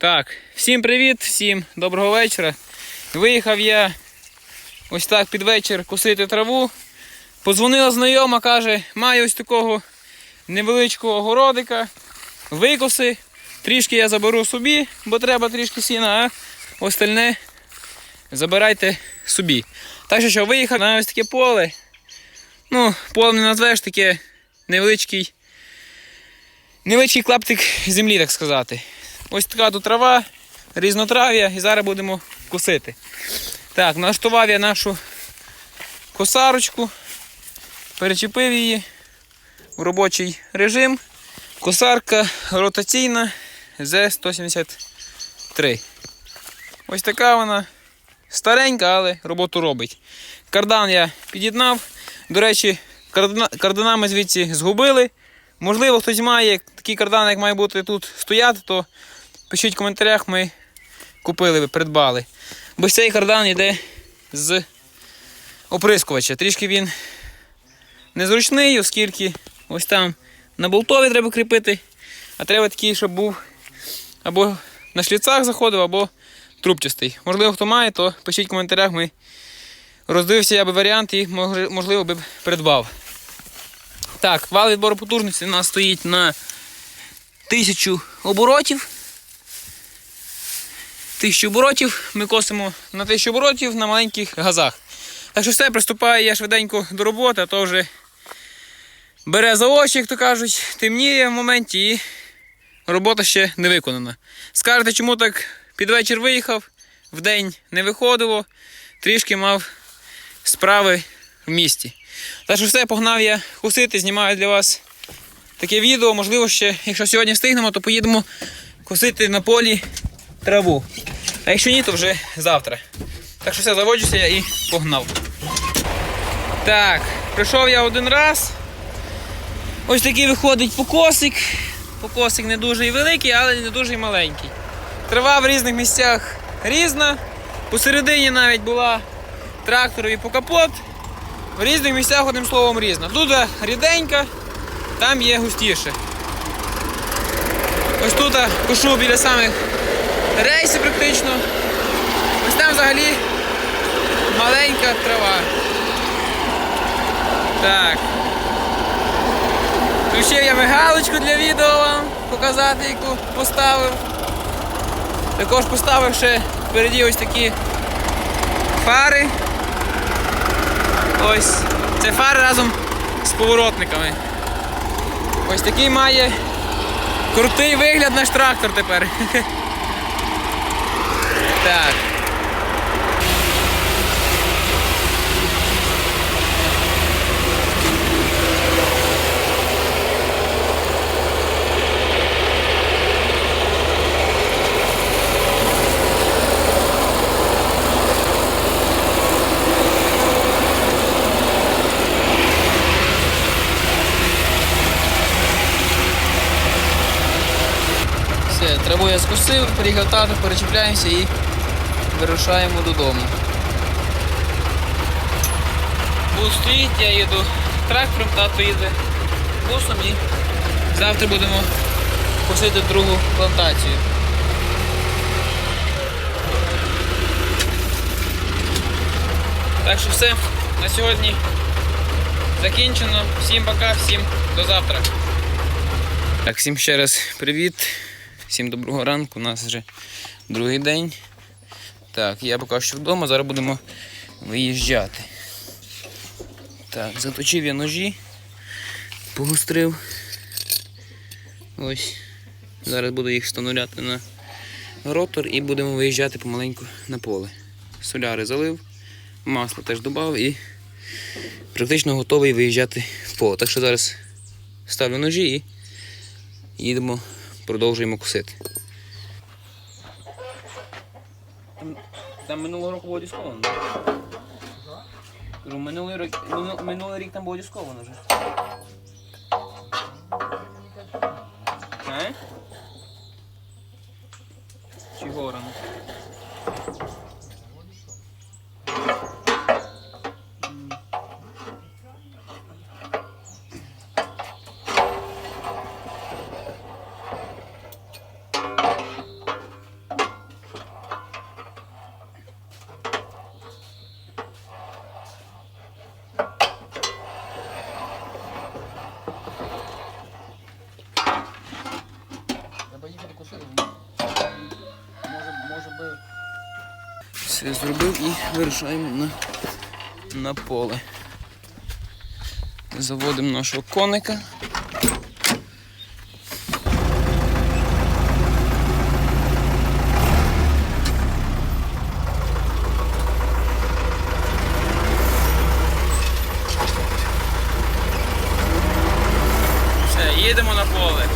Так, всім привіт, всім доброго вечора. Виїхав я ось так під вечір косити траву. Позвонила знайома, каже, маю ось такого невеличкого городика, викоси. Трішки я заберу собі, бо треба трішки сіна, а остальне забирайте собі. Так що, що виїхав на ось таке поле. Ну, полем не назвеш таке невеличкий, невеличкий клаптик землі, так сказати. Ось така тут трава, різнотрав'я, і зараз будемо косити. Так, налаштував я нашу косарочку, перечепив її в робочий режим. Косарка ротаційна Z173. Ось така вона старенька, але роботу робить. Кардан я під'єднав. До речі, кардана- карданами звідси згубили. Можливо, хтось має такий кардан, як має бути тут стояти, то пишіть в коментарях, ми купили, придбали. Бо цей кардан йде з оприскувача. Трішки він незручний, оскільки ось там на болтові треба кріпити, а треба такий, щоб був або на шліцах заходив, або трубчастий. Можливо, хто має, то пишіть в коментарях, ми роздивився я би варіант і можливо би придбав. Так, вал відбору потужності у нас стоїть на 1000 оборотів. 1000 оборотів ми косимо на 1000 оборотів на маленьких газах. Так що все, приступаю я швиденько до роботи, а то вже бере за очі, як то кажуть, темніє в моменті і робота ще не виконана. Скажете, чому так під вечір виїхав, вдень не виходило, трішки мав справи в місті. Так що все, погнав я косити, знімаю для вас таке відео. Можливо, ще, якщо сьогодні встигнемо, то поїдемо косити на полі траву. А якщо ні, то вже завтра. Так що все, заводжуся я і погнав. Так, прийшов я один раз. Ось такий виходить покосик. Покосик не дуже і великий, але не дуже і маленький. Трава в різних місцях різна. Посередині навіть була тракторові по капот. В різних місцях, одним словом, різна. Тут ріденька, там є густіше. Ось тут кошу біля самих рейсів практично. Ось там взагалі маленька трава. Так. Включив я мигалочку для відео вам показати, яку поставив. Також поставив ще впереді ось такі фари. Ось. Це фари разом з поворотниками. Ось такий має крутий вигляд наш трактор тепер. Так. Траву я скосив, приїхав перечіпляємося і вирушаємо додому. Бус стоїть, я їду трактором, тато їде бусом і завтра будемо косити другу плантацію. Так що все, на сьогодні закінчено. Всім пока, всім до завтра. Так, всім ще раз привіт. Всім доброго ранку. У нас вже другий день. Так, я поки що вдома, зараз будемо виїжджати. Так, заточив я ножі, погострив. Ось. Зараз буду їх встановляти на ротор і будемо виїжджати помаленьку на поле. Соляри залив, масло теж додав і практично готовий виїжджати в поле. Так що зараз ставлю ножі і їдемо, продовжуємо косити. Там минулого року було дисковано. Кажу, минулий рік, минулий рік там було дисковано вже. Все зробив і вирушаємо на, на поле. Заводимо нашого коника. Все, їдемо на поле.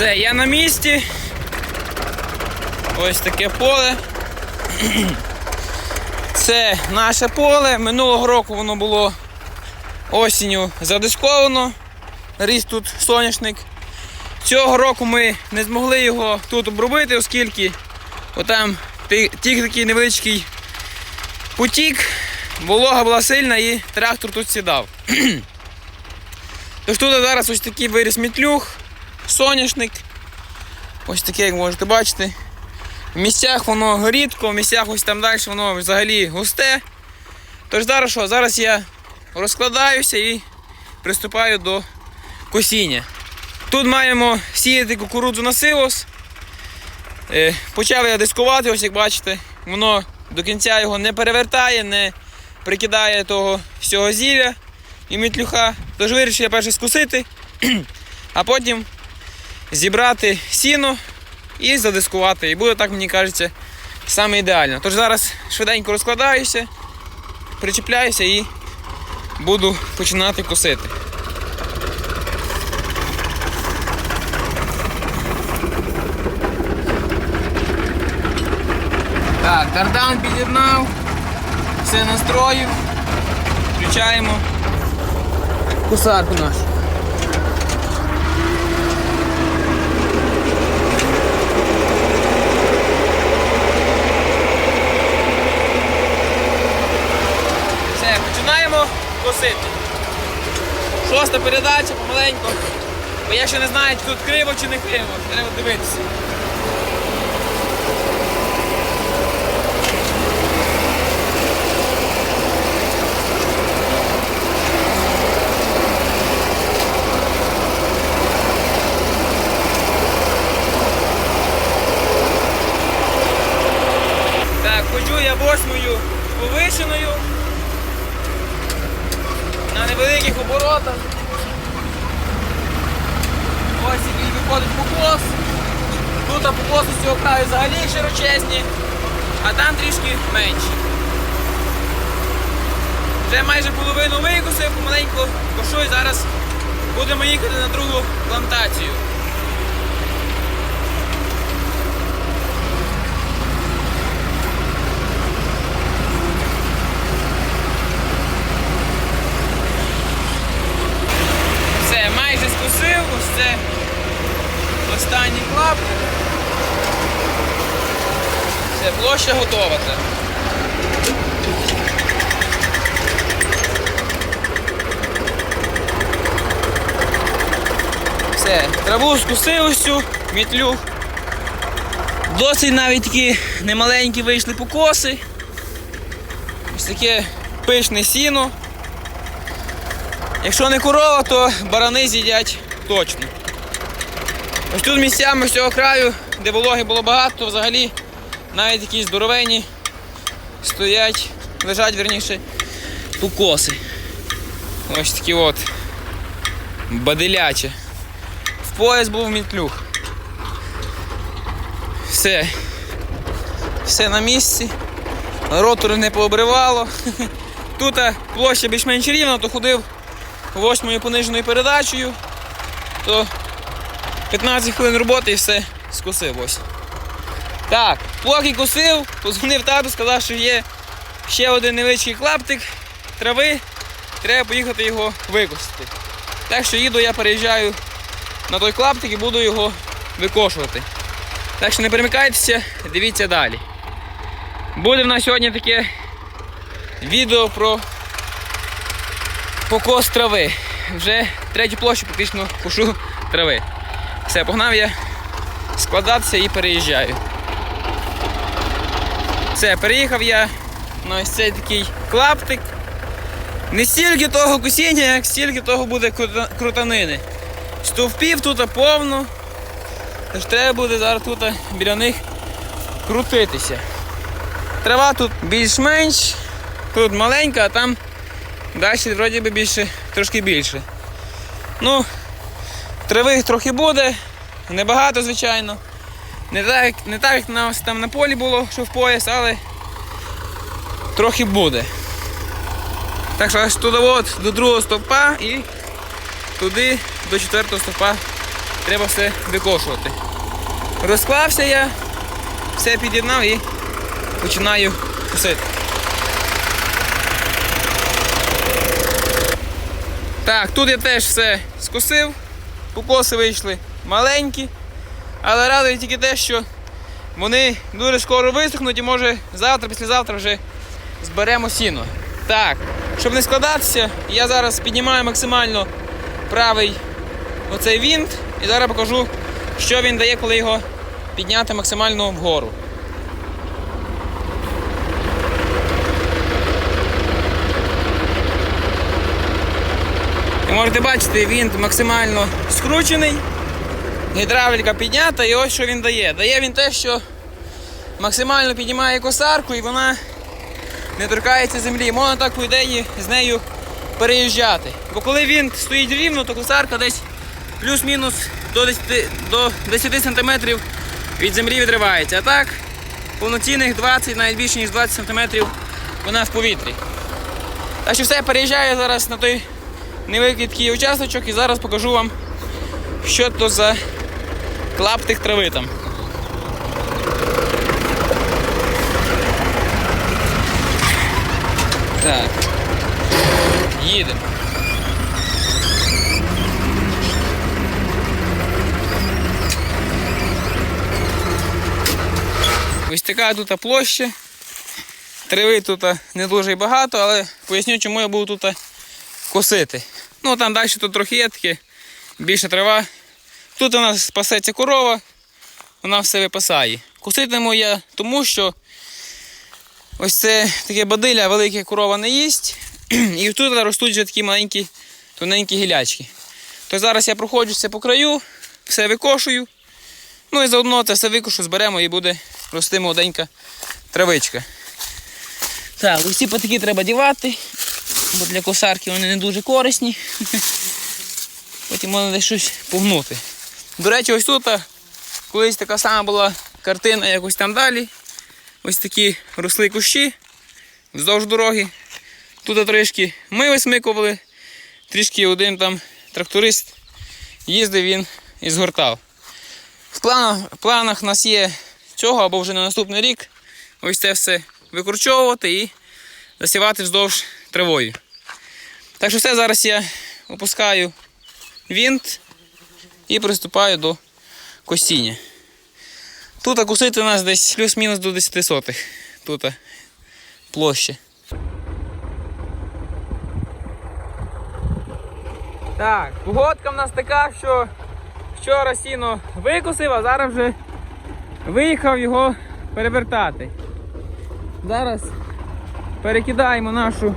Все, я на місці. Ось таке поле. Це наше поле. Минулого року воно було осінню задисковано. Ріс тут соняшник. Цього року ми не змогли його тут обробити, оскільки отам ти- тільки такий невеличкий потік, волога була сильна і трактор тут сідав. Тож тут зараз ось такий виріс мітлюх, соняшник. Ось таке, як можете бачити. В місцях воно рідко, в місцях ось там далі воно взагалі густе. Тож зараз що? Зараз я розкладаюся і приступаю до косіння. Тут маємо сіяти кукурудзу на силос. Е, Почав я дискувати, ось як бачите, воно до кінця його не перевертає, не прикидає того всього зілля і мітлюха. Тож вирішив я перше скусити, а потім зібрати сіно і задискувати. І буде так, мені кажеться, саме ідеально. Тож зараз швиденько розкладаюся, причіпляюся і буду починати косити. Так, кардан під'єднав, все настроїв, включаємо кусарку нашу. Все, починаємо косити. Шоста передача помаленьку. Бо я ще не знаю, чи тут криво чи не криво. Треба дивитися. Так, ходжу я восьмою повишеною. На невеликих оборотах. Ось який виходить покос. Тут покоси з цього краю взагалі широчезні, а там трішки менші. Вже майже половину викусив, помаленьку кошу і зараз будемо їхати на другу плантацію. Все, майже скусив, ось це останній клап. Все, площа готова. Все, траву скусив ось цю, мітлюх. Досить навіть такі немаленькі вийшли покоси. Ось таке пишне сіно. Якщо не корова, то барани з'їдять точно. Ось тут місцями з цього краю, де вологи було багато, то взагалі навіть такі здоровенні стоять, лежать верніше покоси. Ось такі от баделячі. В пояс був мітлюх. Все. Все на місці. Ротори не пообривало. Тут площа більш-менш рівна, то ходив восьмою пониженою передачею, то 15 хвилин роботи і все скосив ось. Так, поки косив, позвонив тату, сказав, що є ще один невеличкий клаптик трави, треба поїхати його викосити. Так що їду, я переїжджаю на той клаптик і буду його викошувати. Так що не перемикайтеся, дивіться далі. Буде в нас сьогодні таке відео про покос трави. Вже третю площу практично кошу трави. Все, погнав я складатися і переїжджаю. Все, переїхав я на ось цей такий клаптик. Не стільки того кусіння, як стільки того буде крутанини. Стовпів тут повно. Тож треба буде зараз тут біля них крутитися. Трава тут більш-менш, тут маленька, а там далі вроді би більше, трошки більше. Ну, трави трохи буде, небагато, звичайно. Не так, не так, як нас там на полі було, що в пояс, але трохи буде. Так що аж туди от до другого стовпа і туди до четвертого стовпа треба все викошувати. Розклався я, все під'єднав і починаю косити. Так, тут я теж все скосив, покоси вийшли маленькі, але радує тільки те, що вони дуже скоро висохнуть і може завтра, післязавтра вже зберемо сіно. Так, щоб не складатися, я зараз піднімаю максимально правий оцей вінт і зараз покажу, що він дає, коли його підняти максимально вгору. І можете бачити, він максимально скручений, гідравліка піднята, і ось що він дає. Дає він те, що максимально піднімає косарку і вона не торкається землі. Можна так по ідеї з нею переїжджати. Бо коли він стоїть рівно, то косарка десь плюс-мінус до 10, до 10 см від землі відривається. А так, повноцінних 20, навіть більше ніж 20 см вона в повітрі. Так що все, переїжджаю зараз на той невеликий такий участочок і зараз покажу вам, що то за клаптик трави там. Так. Їдемо. Ось така тут площа. Трави тут не дуже багато, але поясню, чому я буду тут косити. Ну там далі тут трохи є таке, більше трава. Тут у нас пасеться корова, вона все випасає. Коситиму я тому, що ось це таке бадилля, велике корова не їсть. І тут ростуть вже такі маленькі, тоненькі гілячки. То зараз я проходжуся по краю, все викошую. Ну і заодно це все викошу, зберемо і буде рости молоденька травичка. Так, усі патики треба дівати, бо для косарки вони не дуже корисні. Потім можна десь щось погнути. До речі, ось тут колись така сама була картина, як ось там далі. Ось такі росли кущі вздовж дороги. Тут трішки ми висмикували, трішки один там тракторист їздив, він і згортав. В планах, в планах нас є цього або вже на наступний рік ось це все викорчовувати і засівати вздовж травою. Так що все, зараз я опускаю вінт і приступаю до косіння. Тут косити у нас десь плюс-мінус до 10 сотих. Тут площа. Так, погодка в нас така, що вчора сіно викосив, а зараз вже виїхав його перевертати. Зараз перекидаємо нашу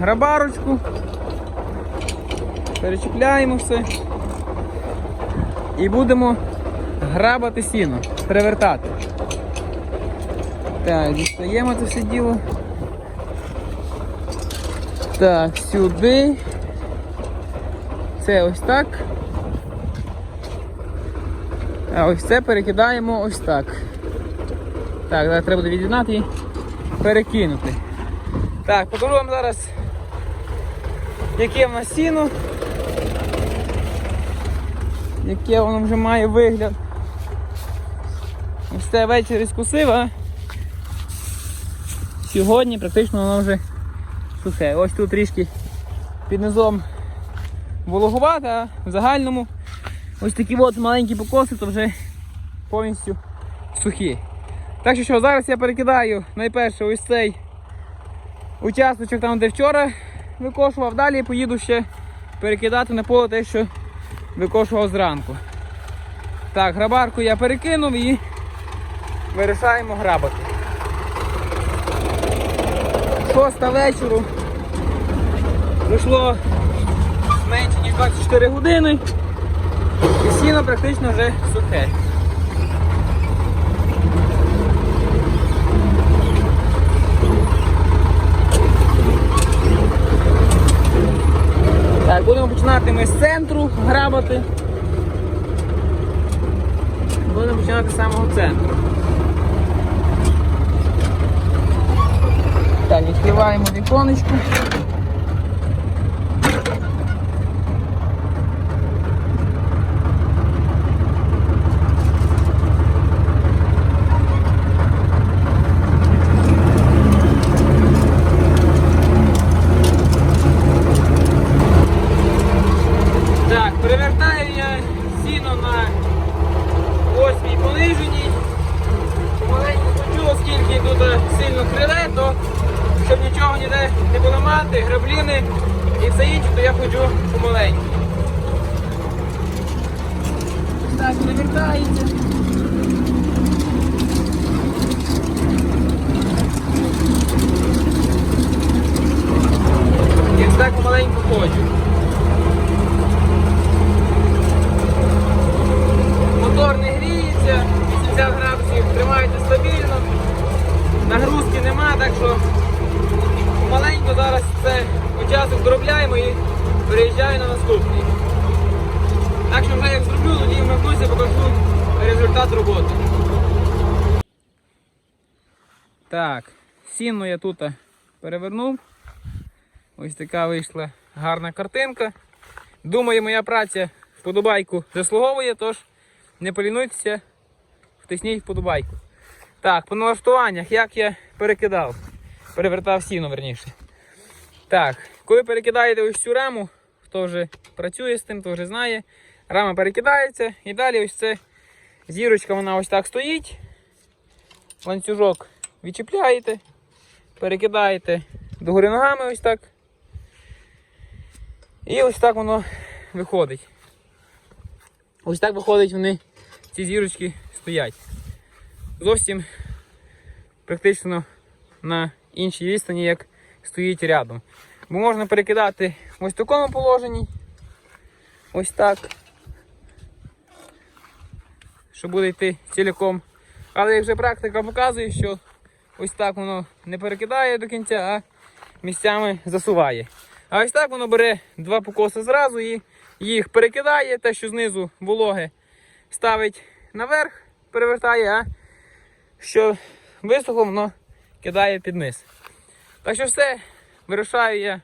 грабарочку, перечіпляємо все і будемо грабати сіно, перевертати. Так, дістаємо це все діло. Так, сюди. Це ось так. А ось це перекидаємо ось так. Так, зараз треба буде від'єднати і перекинути. Так, покажу вам зараз, яке в нас сіно. Яке воно вже має вигляд. Ось це ввечері скусив, а сьогодні практично воно вже сухе. Ось тут трішки під низом вологувати, а в загальному ось такі от маленькі покоси, то вже повністю сухі. Так що, що зараз я перекидаю найперше ось цей участочок там, де вчора викошував, далі поїду ще перекидати на поле те, що викошував зранку. Так, грабарку я перекинув і вирішаємо грабати. Шоста вечору. Пройшло менше ніж 24 години. Сіно практично вже сухе. Так, будемо починати ми з центру грабати. Будемо починати з самого центру. Так, відкриваємо віконечко. Так, перевертаю я сіно на восьмій пониженій. Маленько хочу, оскільки тут сильно криве, то щоб нічого ніде не поламати, грабліни і все інше, то я ходжу помаленьку. Ось Так, перевертається. І ось так помаленьку ходжу. Мотор не гріється, 80 градусів тримається стабільно, нагрузки нема, так що маленько зараз це участок доробляємо і переїжджаю на наступний. Так що вже як зроблю, тоді вмикнуся, покажу результат роботи. Так, сіно я тут перевернув. Ось така вийшла гарна картинка. Думаю, моя праця вподобайку заслуговує, тож не полінуйтеся, втисніть вподобайку. Так, по налаштуваннях, як я перекидав, перевертав сіно верніше. Так, коли перекидаєте ось цю раму, хто вже працює з тим, хто вже знає, рама перекидається і далі ось це зірочка, вона ось так стоїть. Ланцюжок відчіпляєте, перекидаєте догори ногами ось так. І ось так воно виходить. Ось так виходить вони, ці зірочки стоять. Зовсім практично на іншій відстані, як стоїть рядом. Бо можна перекидати ось в такому положенні. Ось так. Що буде йти ціляком. Але як вже практика показує, що ось так воно не перекидає до кінця, а місцями засуває. А ось так воно бере два покоси зразу і їх перекидає, те, що знизу вологе, ставить наверх, перевертає, а що висохло, воно кидає під низ. Так що все, вирушаю я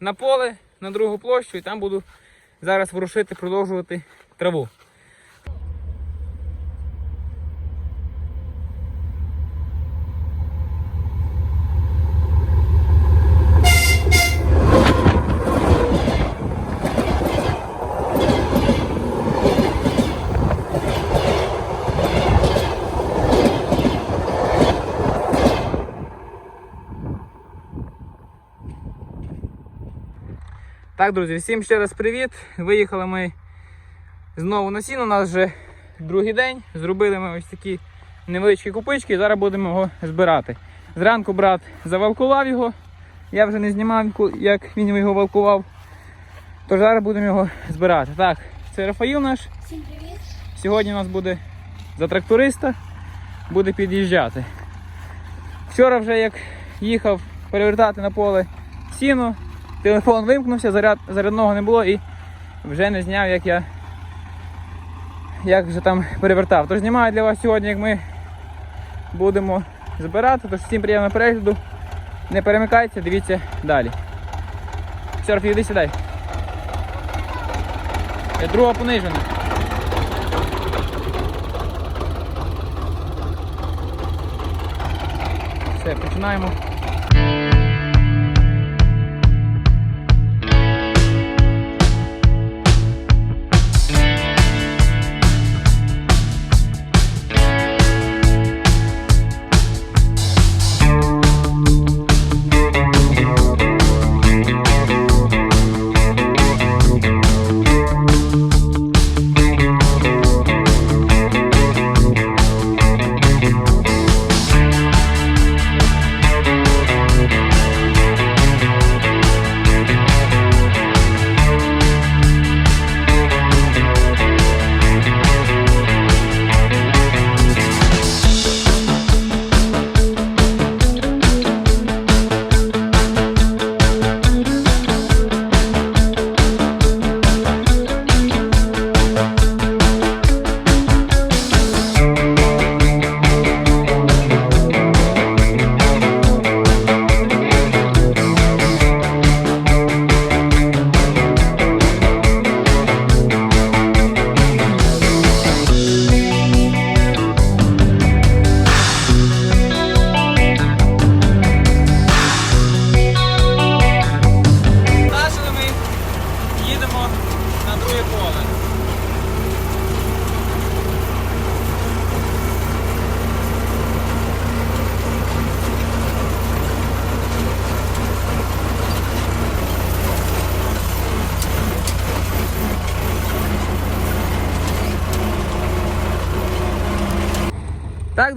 на поле, на другу площу і там буду зараз ворушити, продовжувати траву. Так, друзі, всім ще раз привіт. Виїхали ми знову на сіно. У нас вже другий день. Зробили ми ось такі невеличкі купички і зараз будемо його збирати. Зранку брат завалкував його. Я вже не знімав, як він його валкував. Тож зараз будемо його збирати. Так, це Рафаїл наш. Всім привіт! Сьогодні у нас буде за тракториста, буде під'їжджати. Вчора вже як їхав перевертати на поле сіно, телефон вимкнувся, заряд, зарядного не було і вже не зняв, як я як вже там перевертав. Тож знімаю для вас сьогодні, як ми будемо збирати. Тож всім приємного перегляду. Не перемикайте, дивіться далі. Все, Рафі, іди сідай. Е, Друга понижена. Все, починаємо.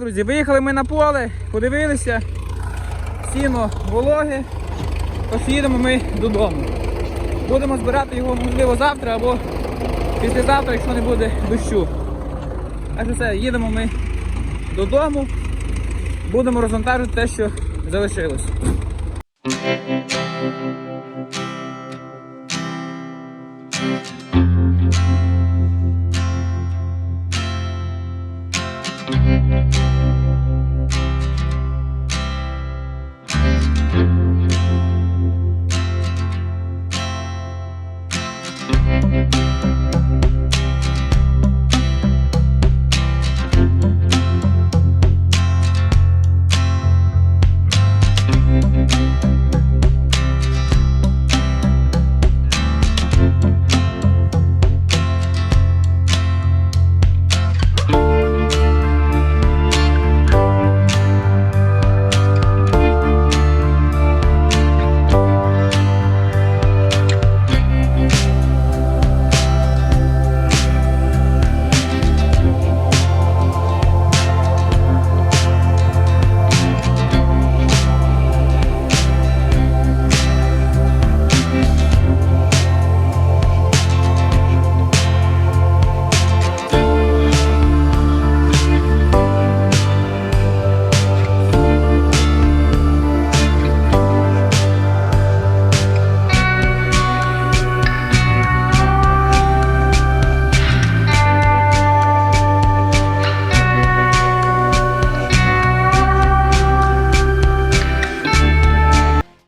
Друзі, виїхали ми на поле, подивилися, сіно вологе, тож їдемо ми додому. Будемо збирати його, можливо, завтра або післязавтра, якщо не буде дощу. Так що все, їдемо ми додому, будемо розвантажити те, що залишилось.